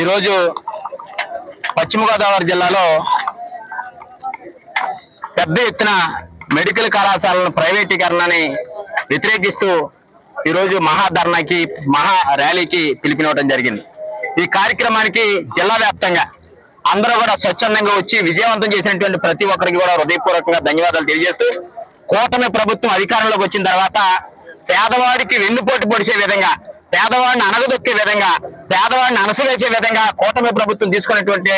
ఈరోజు పశ్చిమ గోదావరి జిల్లాలో పెద్ద ఎత్తున మెడికల్ కళాశాలను ప్రైవేటీకరణని వ్యతిరేకిస్తూ ఈరోజు మహాధర్నాకి మహా ర్యాలీకి పిలిపినవడం జరిగింది. ఈ కార్యక్రమానికి జిల్లా వ్యాప్తంగా అందరూ కూడా స్వచ్ఛందంగా వచ్చి విజయవంతం చేసినటువంటి ప్రతి ఒక్కరికి కూడా హృదయపూర్వకంగా ధన్యవాదాలు తెలియజేస్తూ కూటమి ప్రభుత్వం అధికారంలోకి వచ్చిన తర్వాత పేదవాడికి వెన్నుపోటు పొడిచే విధంగా పేదవాడిని అనగదొక్కే విధంగా పేదవాడిని అనసవేసే విధంగా కూటమి ప్రభుత్వం తీసుకున్నటువంటి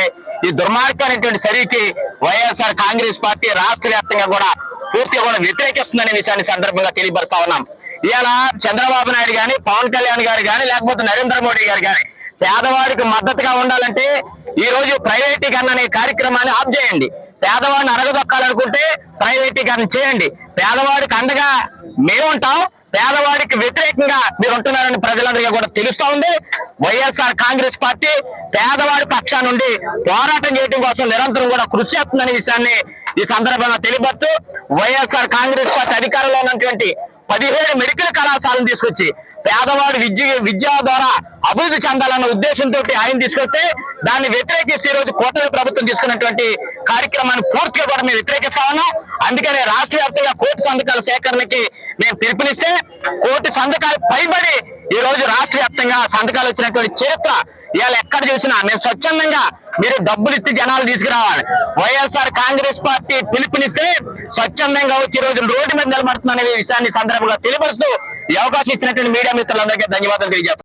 ఈ దుర్మార్గమైనటువంటి చర్యకి వైఎస్ఆర్ కాంగ్రెస్ పార్టీ రాష్ట్ర వ్యాప్తంగా కూడా పూర్తిగా కూడా వ్యతిరేకిస్తుందనే విషయాన్ని సందర్భంగా తెలియపరుస్తా ఉన్నాం. ఇలా చంద్రబాబు నాయుడు గాని పవన్ కళ్యాణ్ గారు గాని లేకపోతే నరేంద్ర మోడీ గారు గాని పేదవాడికి మద్దతుగా ఉండాలంటే ఈ రోజు ప్రైవేటీకరణ అనే కార్యక్రమాన్ని ఆఫ్ చేయండి. పేదవాడిని అరగదొక్కాలనుకుంటే ప్రైవేటీకరణ చేయండి. పేదవాడికి అండగా మేముంటాం పేదవాడికి వ్యతిరేకంగా మీరు ఉంటున్నారని ప్రజలందరికీ కూడా తెలుస్తా ఉంది. వైఎస్ఆర్ కాంగ్రెస్ పార్టీ పేదవాడి పక్షా నుండి పోరాటం చేయడం కోసం నిరంతరం కూడా కృషి చేస్తుందనే విషయాన్ని ఈ సందర్భంగా తెలియపరుస్తూ వైఎస్ఆర్ కాంగ్రెస్ పార్టీ అధికారంలో ఉన్నటువంటి పదిహేడు మెడికల్ కళాశాలను తీసుకొచ్చి పేదవాడి విద్య విద్య ద్వారా అభివృద్ధి చెందాలన్న ఉద్దేశంతో ఆయన తీసుకొస్తే దాన్ని వ్యతిరేకిస్తూ ఈ రోజు కూటమి ప్రభుత్వం తీసుకున్నటువంటి కార్యక్రమాన్ని పూర్తిగా కూడా మేము వ్యతిరేకిస్తా ఉన్నాం. అందుకనే రాష్ట్ర వ్యాప్తంగా కోర్టు సంతకాల సేకరణకి మేము పిలుపునిస్తే కోటి సంతకాలు పైబడి ఈ రోజు రాష్ట్ర వ్యాప్తంగా సంతకాలు వచ్చినటువంటి చరిత్ర ఇవాళ ఎక్కడ చూసినా మేము స్వచ్ఛందంగా మీరు డబ్బులు ఇచ్చి జనాలు తీసుకురావాలి. వైఎస్ఆర్ కాంగ్రెస్ పార్టీ పిలుపునిస్తే స్వచ్ఛందంగా వచ్చి ఈ రోజు రోడ్డు మీద నిలబడుతుందనే విషయాన్ని సందర్భంగా తెలియపరుస్తూ ఈ అవకాశం ఇచ్చినటువంటి మీడియా మిత్రులందరికీ ధన్యవాదాలు తెలియజేస్తాను